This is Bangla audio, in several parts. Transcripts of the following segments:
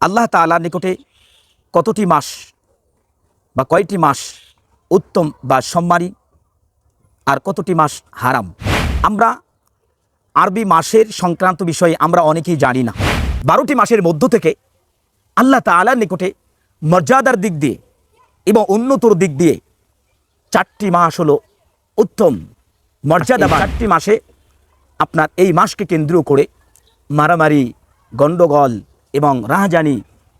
আল্লাহ তাআলার নিকটে কতটি মাস বা কয়টি মাস উত্তম বা সম্মানী আর কতটি মাস হারাম? আমরা আরবি মাসের সংক্রান্ত বিষয়ে আমরা অনেকেই জানি না। বারোটি মাসের মধ্য থেকে আল্লাহ তাআলার নিকটে মর্যাদার দিক দিয়ে এবং উন্নতর দিক দিয়ে চারটি মাস হলো উত্তম মর্যাদা চারটি মাসে আপনার এই মাসকে কেন্দ্র করে মারামারি, গণ্ডগোল এবং রাহাজানি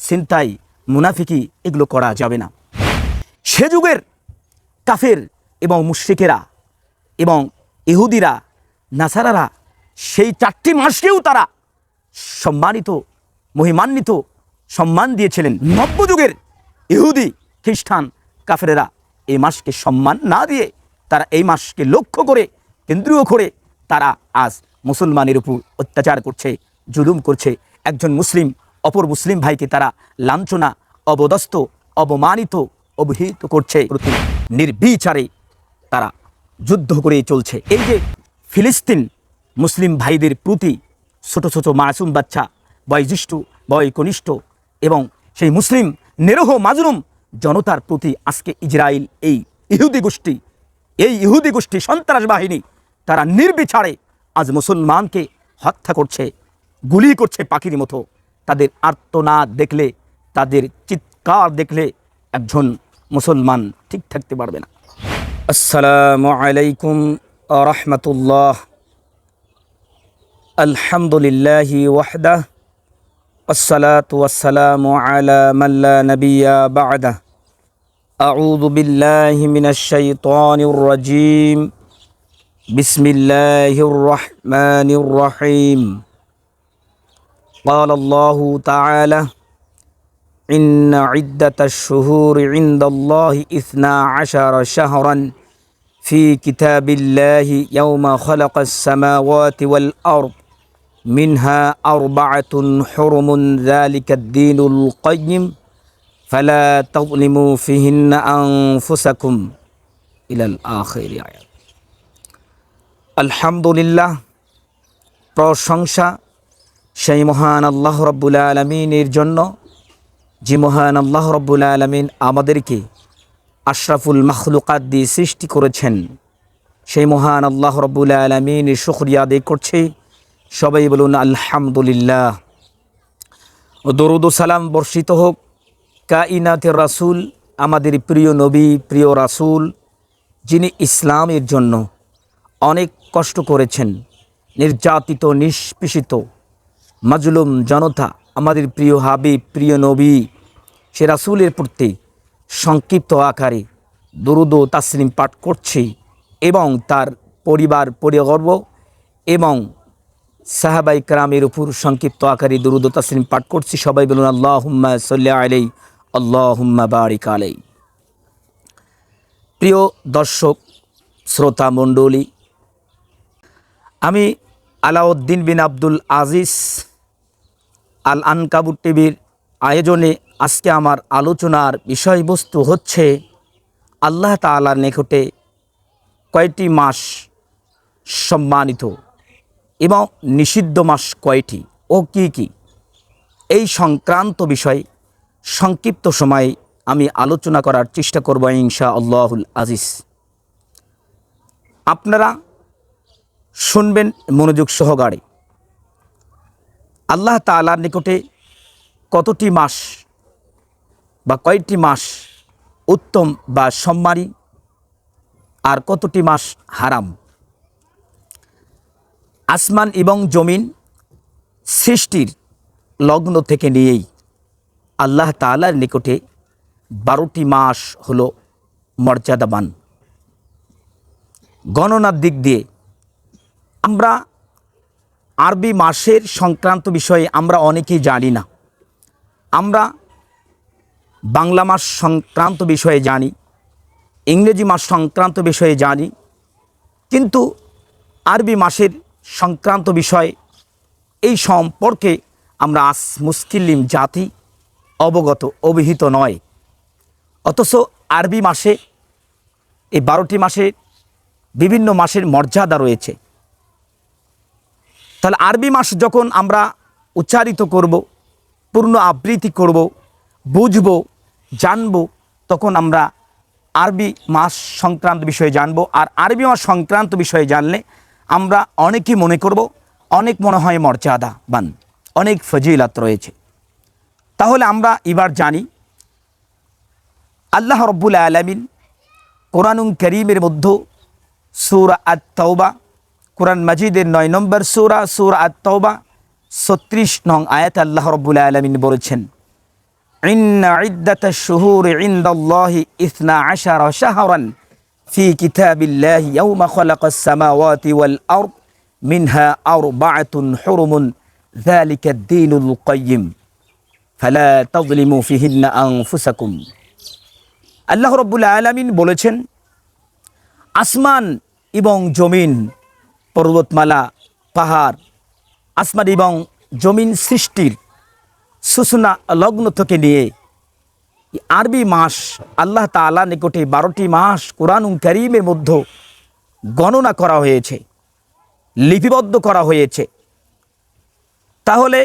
ছিনতাই মুনাফিকি এগুলো করা যাবে না। সে যুগের কাফের এবং মুশ্রিকেরা এবং ইহুদিরা, নাসারারা, সেই চারটি মাসকেও তারা সম্মানিত, মহিমান্বিত সম্মান দিয়েছিলেন। নব্য যুগের ইহুদি, খ্রিস্টান, কাফেরেরা এই মাসকে সম্মান না দিয়ে তারা এই মাসকে লক্ষ্য করে, কেন্দ্রীয় করে তারা আজ মুসলমানের উপর অত্যাচার করছে, জুলুম করছে একজন মুসলিম, অপর মুসলিম ভাইকে তারা লাঞ্ছনা অবদস্ত অবমানিত, অবহিত করছে। প্রতি নির্বিচারে তারা যুদ্ধ করে চলছে। এই যে ফিলিস্তিন মুসলিম ভাইদের প্রতি ছোট ছোট মাসুম বাচ্চা, বয়োজ্যেষ্ঠ বয় কনিষ্ঠ এবং সেই মুসলিম নেরহ মাজরুম জনতার প্রতি আজকে ইসরায়েল এই ইহুদি গোষ্ঠী, এই ইহুদি গোষ্ঠী সন্ত্রাস বাহিনী তারা নির্বিচারে আজ মুসলমানকে হত্যা করছে। গুলি করছে পাখির মতো তাদের আর্তনাদ দেখলে তাদের চিৎকার দেখলে একজন মুসলমান ঠিক থাকতে পারবে না আসসালামু আলাইকুম রহমতুল্লাহ আলহামদুলিল্লাহি ওয়াহদা والصلاة والسلام على من لا نبي بعده أعوذ بالله من الشيطان الرجيم بسم الله الرحمن الرحيم قال الله تعالى إن عدة الشهور عند الله إثنا عشر شهرا في كتاب الله يوم خلق السماوات والأرض منها أربعة حرم ذلك الدين القيم فلا تظلموا فيهن أنفسكم إلى الآخر آيات আলহামদুলিল্লাহ প্রশংসা সেই মহান আল্লাহ রব্বুল আলমিনের জন্য, যে মহান আল্লাহ রব্বুল আলমিন আমাদেরকে আশরাফুল মাখলুকাত দিয়ে সৃষ্টি করেছেন, সেই মহান আল্লাহ রব্বুল আলমিনের শুক্রিয়া আদায় করছে। সবাই বলুন, আলহামদুলিল্লাহ। দরুদ সালাম বর্ষিত হোক। কাইনাতের রাসুল, আমাদের প্রিয় নবী, প্রিয় রাসুল, যিনি ইসলামের জন্য অনেক কষ্ট করেছেন, নির্যাতিত, নিষ্পেষিত মাজলুম জনতা, আমাদের প্রিয় হাবিব, প্রিয় নবী, সে রাসুলের প্রতি সংক্ষিপ্ত আকারে দরুদ তাসলিম পাঠ করছে এবং তার পরিবার পরিগর্ব এবং সাহাবাই কারামের উপর সংক্ষিপ্ত আকারে দরুদ তাসলিম পাঠ করছি। সবাই বলুন আল্লাহ হুম্মা সাল্লাহ আলাই আল্লাহ হুম্মা বারিক আলাই প্রিয় দর্শক, শ্রোতা মণ্ডলী, আমি আলাউদ্দিন বিন আব্দুল আজিজ আল আনকাবুর টিভির আয়োজনে আজকে আমার আলোচনার বিষয়বস্তু হচ্ছে আল্লাহ তাআলার নিকটে কয়টি মাস সম্মানিত এবং নিষিদ্ধ মাস কয়টি ও কি কি? এই সংক্রান্ত বিষয়ে সংক্ষিপ্ত সময়ে আমি আলোচনা করার চেষ্টা করব ইনশা আল্লাহুল আজিজ। আপনারা শুনবেন মনোযোগ সহকারে। আল্লাহ তাআলার নিকটে কতটি মাস বা কয়েকটি মাস উত্তম বা সম্মানী আর কতটি মাস হারাম? আসমান এবং জমিন সৃষ্টির লগ্ন থেকে নিয়েই আল্লাহ তাআলার নিকটে বারোটি মাস হল মর্যাদাবান। গণনার দিক দিয়ে আমরা আরবি মাসের সংক্রান্ত বিষয়ে আমরা অনেকেই জানি না। আমরা বাংলা মাস সংক্রান্ত বিষয়ে জানি, ইংরেজি মাস সংক্রান্ত বিষয়ে জানি, কিন্তু আরবি মাসের সংক্রান্ত বিষয়ে এই সম্পর্কে আমরা আস মুসকিল্লিম জাতি অবগত, অভিহিত নয়। অথচ আরবি মাসে, এই বারোটি মাসে বিভিন্ন মাসের মর্যাদা রয়েছে। তাহলে আরবি মাস যখন আমরা উচ্চারিত করব, পূর্ণ আবৃত্তি করব, বুঝব, জানব, তখন আমরা আরবি মাস সংক্রান্ত বিষয়ে জানব। আর আরবি মাস সংক্রান্ত বিষয়ে জানলে আমরা অনেকেই মনে করব, অনেক মনে হয় মর্যাদা বান, অনেক ফজিলাত রয়েছে। তাহলে আমরা এবার জানি, আল্লাহ রব্বুল আলমিন কোরআনুম করিমের মধ্যে সুরা আত তৌবা কোরআন মাজিদের নয় নম্বর সুরা সুরা আত তৌবা ছত্রিশ নং আয়াত আল্লাহ রব্বুল আলমিন বলেছেন ইন্না ইদ্দাত শুহুর ইন্দাল্লাহি ইসনা আশারা শাহরান في كتاب الله يوم خلق السماوات والأرض منها أربعة حرم ذلك الدين القيم فلا تظلموا فيهن أنفسكم আল্লাহ রব্বুল আলমিন বলেছেন আসমান এবং জমিন পর্বতমালা, পাহাড়, আসমান এবং জমিন সৃষ্টির সূচনা লগ্ন থেকে নিয়ে আরবি মাস আল্লাহ তাআলা নিকটে বারোটি মাস কোরআন করিমের মধ্যে গণনা করা হয়েছে, লিপিবদ্ধ করা হয়েছে। তাহলে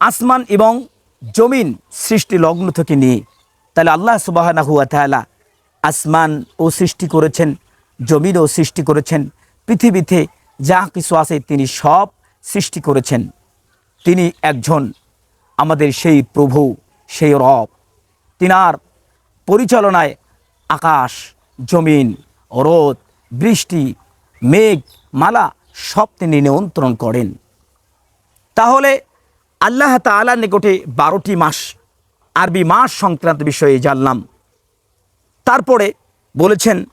আসমান এবং জমিন সৃষ্টি লগ্ন থেকে নিয়ে তাহলে আল্লাহ সুবাহ আসমান ও সৃষ্টি করেছেন, জমিনও সৃষ্টি করেছেন পৃথিবীতে যা কিছু আছে তিনি সব সৃষ্টি করেছেন। তিনি একজন আমাদের সেই প্রভু, সেই রব। তিনার পরিচালনায় আকাশ, জমিন, রোদ, বৃষ্টি, মেঘ, মালা সব তিনি নিয়ন্ত্রণ করেন। তাহলে আল্লাহ তাআলার নিকটে বারোটি মাস আরবি মাস সংক্রান্ত বিষয়ে জানলাম। তারপরে বলেছেন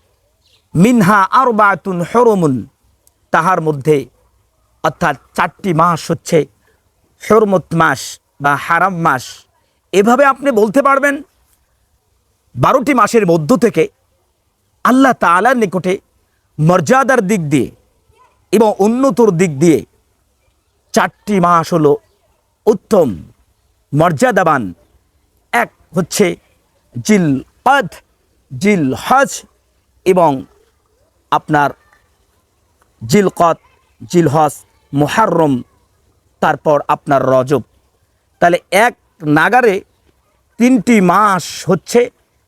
মিনহা আর বাতুন হরমুন। তাহার মধ্যে অর্থাৎ চারটি মাস হচ্ছে হরমত মাস বা হারাম মাস। এভাবে আপনি বলতে পারবেন, বারোটি মাসের মধ্য থেকে আল্লাহ তাআলার নিকটে মর্যাদার দিক দিয়ে এবং উন্নতর দিক দিয়ে চারটি মাস হলো উত্তম, মর্যাদাবান। এক হচ্ছে জিল কদ জিল হজ এবং আপনার জিল কদ জিল হজ মুহাররম, তারপর আপনার রজব। তাহলে এক নাগারে তিনটি মাস হচ্ছে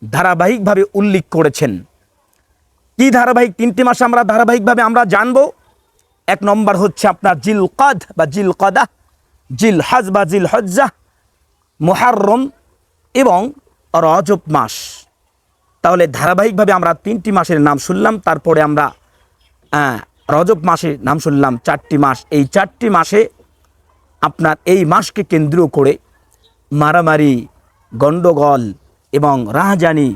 ধারাবাহিকভাবে উল্লেখ করেছেন। কি ধারাবাহিক তিনটি মাস আমরা ধারাবাহিকভাবে আমরা জানব? এক নম্বর হচ্ছে আপনার জিল কদ বা জিল কদা জিল হজ বা জিল হজ্জা মোহারম এবং রজব মাস। তাহলে ধারাবাহিকভাবে আমরা তিনটি মাসের নাম শুনলাম, তারপরে আমরা রজব মাসের নাম শুনলাম, চারটি মাস। এই চারটি মাসে আপনার এই মাসকে কেন্দ্র করে মারামারি গণ্ডগোল এবং রাহাজানি,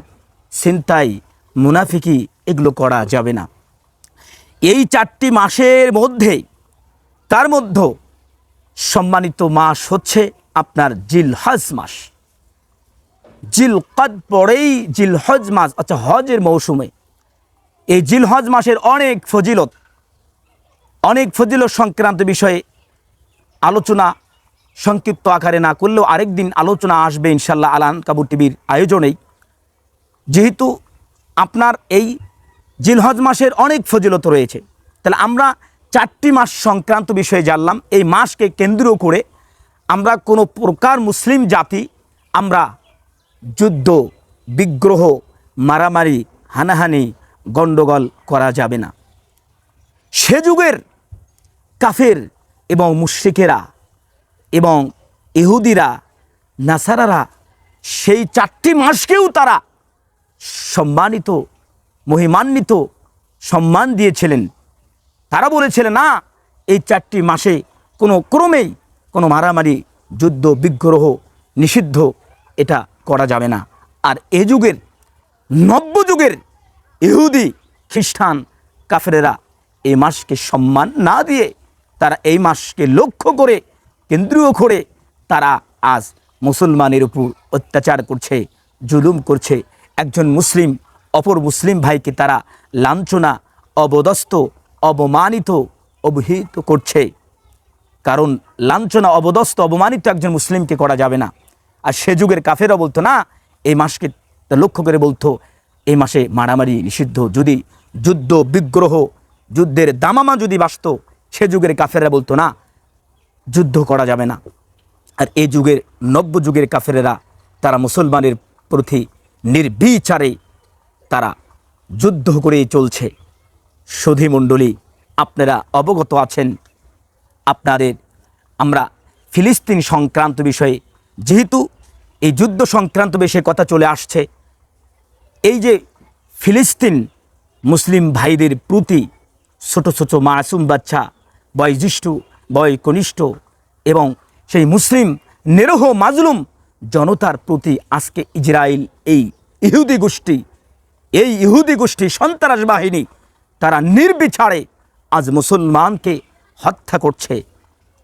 ছিনতাই, মুনাফিকি এগুলো করা যাবে না। এই চারটি মাসের মধ্যে তার মধ্যে সম্মানিত মাস হচ্ছে আপনার জিলহাজ মাস। জিল কদ পরেই জিল হজ মাস আচ্ছা হজের মৌসুমে। এই জিল হজ মাসের অনেক ফজিলত অনেক ফজিলত সংক্রান্ত বিষয়ে আলোচনা সংক্ষিপ্ত আকারে না করলেও আরেকদিন আলোচনা আসবে ইনশাল্লাহ আলান কাবুর টিভির আয়োজনেই। যেহেতু আপনার এই জিলহজ মাসের অনেক ফজিলত রয়েছে, তাহলে আমরা চারটি মাস সংক্রান্ত বিষয়ে জানলাম। এই মাসকে কেন্দ্র করে আমরা কোনো প্রকার মুসলিম জাতি আমরা যুদ্ধ, বিগ্রহ, মারামারি, হানাহানি গণ্ডগোল করা যাবে না। সে যুগের কাফের এবং মুশ্রিকেরা এবং ইহুদিরা, নাসারারা সেই চারটি মাসকেও তারা সম্মানিত, মহিমান্বিত সম্মান দিয়েছিলেন। তারা বলেছিলেন, না, এই চারটি মাসে কোনো ক্রমেই কোনো মারামারি, যুদ্ধ, বিগ্রহ নিষিদ্ধ। এটা করা যাবে না। আর এ যুগের, নব্য যুগের ইহুদি, খ্রিস্টান, কাফেরেরা এই মাসকে সম্মান না দিয়ে তারা এই মাসকে লক্ষ্য করে, কেন্দ্রীয় করে তারা আজ মুসলমানের উপর অত্যাচার করছে, জুলুম করছে। একজন মুসলিম, অপর মুসলিম ভাইকে তারা লাঞ্ছনা অবদস্ত অবমানিত, অবহিত করছে। কারণ লাঞ্ছনা অবদস্ত অবমানিত একজন মুসলিমকে করা যাবে না। আর সে যুগের কাফেরা বলতো, না, এই মাসকে লক্ষ্য করে বলতো, এই মাসে মারামারি নিষিদ্ধ, যদি যুদ্ধ বিগ্রহ, যুদ্ধের দামামা যদি বাসত সে যুগের কাফেরা বলতো, না, যুদ্ধ করা যাবে না। আর এই যুগের, নব্য যুগের কাফেরেরা, তারা মুসলমানের প্রতি নির্বিচারে তারা যুদ্ধ করেই চলছে। সুধীমণ্ডলী আপনারা অবগত আছেন, আপনাদের, আমরা ফিলিস্তিন সংক্রান্ত বিষয়ে যেহেতু এই যুদ্ধ সংক্রান্ত বিষয়ে কথা চলে আসছে। এই যে ফিলিস্তিন মুসলিম ভাইদের প্রতি ছোট ছোট মাসুম বাচ্চা, বয়োজ্যেষ্ঠ বয় কনিষ্ঠ এবং সেই মুসলিম নিরহ মাজলুম জনতার প্রতি আজকে ইসরায়েল এই ইহুদি গোষ্ঠী, এই ইহুদি গোষ্ঠী সন্ত্রাস বাহিনী, তারা নির্বিচারে আজ মুসলমানকে হত্যা করছে,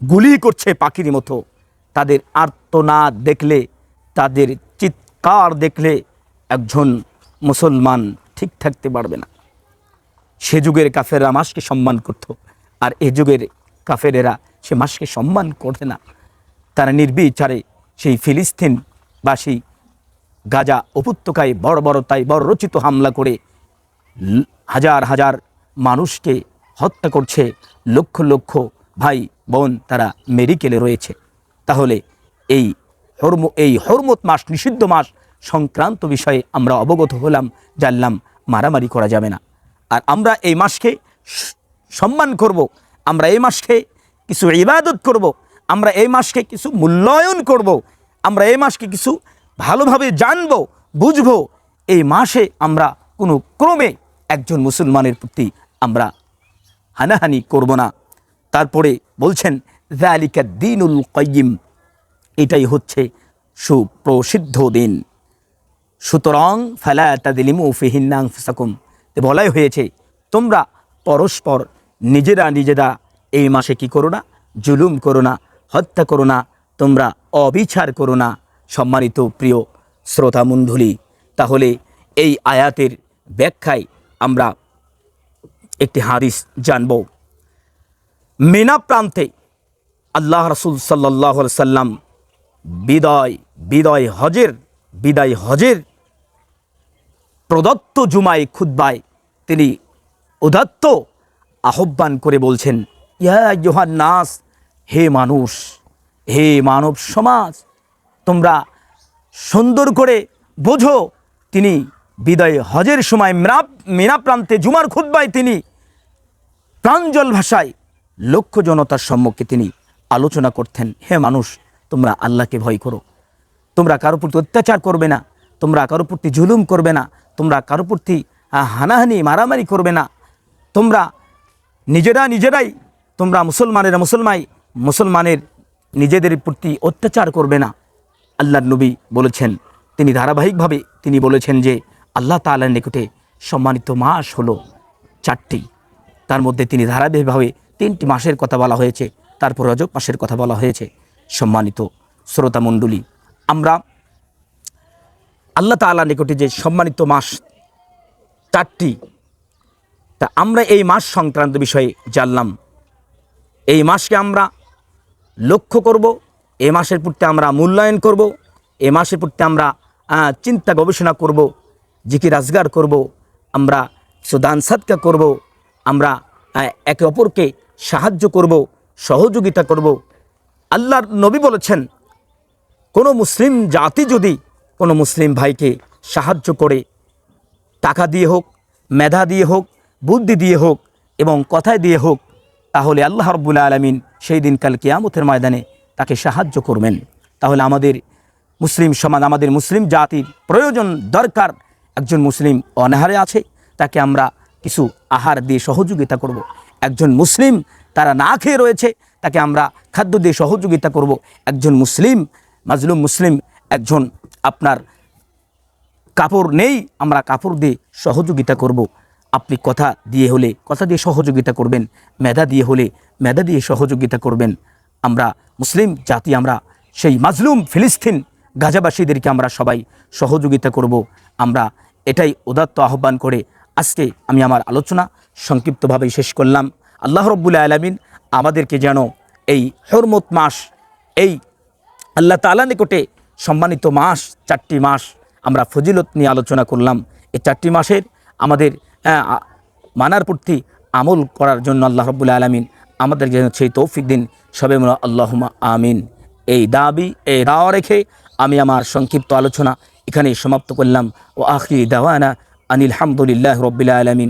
গুলি করছে পাখির মতো। তাদের আর্তনাদ দেখলে তাদের চিৎকার দেখলে একজন মুসলমান ঠিক থাকতে পারবে না। সে যুগের কাফেররা মাসকে সম্মান করত আর এ যুগের কাফেরেরা সে মাসকে সম্মান করতে না। তারা নির্বিচারে সেই ফিলিস্তিন বা সেই গাজা উপত্যকায় বড় বড় তাই বড় রচিত হামলা করে হাজার হাজার মানুষকে হত্যা করছে। লক্ষ লক্ষ ভাই বোন তারা মেডিকেলে রয়েছে। তাহলে এই হরম, এই হরমত মাস, নিষিদ্ধ মাস সংক্রান্ত বিষয়ে আমরা অবগত হলাম, জানলাম, মারামারি করা যাবে না। আর আমরা এই মাসকে সম্মান করব, আমরা এই মাসকে কিছু ইবাদত করব, আমরা এই মাসকে কিছু মূল্যায়ন করব, আমরা এই মাসকে কিছু ভালোভাবে জানব, বুঝব, এই মাসে আমরা কোনো ক্রমে একজন মুসলমানের প্রতি আমরা হানাহানি করব না। তারপরে বলছেন জালিকা দিনুল কয়িম এটাই হচ্ছে সুপ্রসিদ্ধ দিন। সুতরাং, ফেলা তাদিলিমু ফিহিন্নাং ফিসাকুম বলাই হয়েছে, তোমরা পরস্পর নিজেরা নিজেরা এই মাসে কি করো না? জুলুম করো না, হত্যা করো না, তোমরা অবিচার করো না, সম্মানিত প্রিয় শ্রোতামণ্ডলী তাহলে এই আয়াতের ব্যাখ্যায় আমরা একটি হাদিস জানব। মেনা প্রান্তে আল্লাহ রসুল সাল্লাহ সাল্লাম বিদয় বিদয় হজের, বিদায় হজের। প্রদত্ত জুমায় খুদ্বায় তিনি উদাত্ত আহ্বান করে বলছেন, ইয়া ইয়োহান নাস, হে মানুষ, হে মানব সমাজ, তোমরা সুন্দর করে বোঝো। তিনি বিদায় হজের সময় মেরা মেনা প্রান্তে জুমার খুদ্বায় তিনি প্রাঞ্জল ভাষায় লক্ষ জনতার সম্মুখে তিনি আলোচনা করতেন, হে মানুষ তোমরা আল্লাহকে ভয় করো। তোমরা কারও প্রতি অত্যাচার করবে না। তোমরা কারও প্রতি জুলুম করবে না। তোমরা কারও প্রতি হানাহানি, মারামারি করবে না। তোমরা নিজেরা নিজেরাই, তোমরা মুসলমানেরা মুসলমাই, মুসলমানের নিজেদের প্রতি অত্যাচার করবে না। আল্লাহর নবী বলেছেন, তিনি ধারাবাহিকভাবে তিনি বলেছেন যে, আল্লাহ তাআলার নিকটে সম্মানিত মাস হলো চারটি। তার মধ্যে তিনি ধারাবাহিকভাবে তিনটি মাসের কথা বলা হয়েছে। তারপর রজব মাসের কথা বলা হয়েছে। সম্মানিত শ্রোতামণ্ডলী আমরা আল্লাহ তাআলার নিকটে যে সম্মানিত মাস চারটি, তা আমরা এই মাস সংক্রান্ত বিষয়ে জানলাম। এই মাসকে আমরা লক্ষ্য করব, এ মাসের প্রতি আমরা মূল্যায়ন করব, এ মাসের প্রতি আমরা চিন্তা গবেষণা করব জিকি রাজগার করব, আমরা সুদান সাদকা করব, আমরা একে অপরকে সাহায্য করব, সহযোগিতা করব আল্লাহর নবী বলেছেন, কোনো মুসলিম জাতি যদি কোনো মুসলিম ভাইকে সাহায্য করে, টাকা দিয়ে হোক, মেধা দিয়ে হোক, বুদ্ধি দিয়ে হোক এবং কথায় দিয়ে হোক, তাহলে আল্লাহ রব্বুল আলমিন সেই দিন কাল কিয়ামতের ময়দানে তাকে সাহায্য করবেন তাহলে আমাদের মুসলিম সমাজ, আমাদের মুসলিম জাতির প্রয়োজন, দরকার একজন মুসলিম অনাহারে আছে, তাকে আমরা কিছু আহার দিয়ে সহযোগিতা করব। একজন মুসলিম তারা না খেয়ে রয়েছে, তাকে আমরা খাদ্য দিয়ে সহযোগিতা করব। একজন মুসলিম, মাজলুম মুসলিম, একজন আপনার কাপড় নেই, আমরা কাপড় দিয়ে সহযোগিতা করব। আপনি কথা দিয়ে হলে, কথা দিয়ে সহযোগিতা করবেন, মেধা দিয়ে হলে, মেধা দিয়ে সহযোগিতা করবেন আমরা মুসলিম জাতি, আমরা সেই মাজলুম ফিলিস্তিন গাজাবাসীদেরকে আমরা সবাই সহযোগিতা করব আমরা এটাই উদাত্ত আহ্বান করে আজকে আমি আমার আলোচনা সংক্ষিপ্তভাবে শেষ করলাম আল্লাহ রব্বুল আলমিন আমাদেরকে যেন এই হরমত মাস, এই আল্লাহ তালা নিকটে সম্মানিত মাস, চারটি মাস আমরা ফজিলত নিয়ে আলোচনা করলাম। এই চারটি মাসের আমাদের মানার প্রতি আমল করার জন্য আল্লাহ রব্বুল আলমিন আমাদের যেন সেই তৌফিক দিন। সবে আল্লাহমা আমিন। এই দাবি, এই দাওয়া রেখে আমি আমার সংক্ষিপ্ত আলোচনা এখানে সমাপ্ত করলাম। ও আখরি দাওয়ানা আনিল হামদুলিল্লাহ রবিল আলমিন।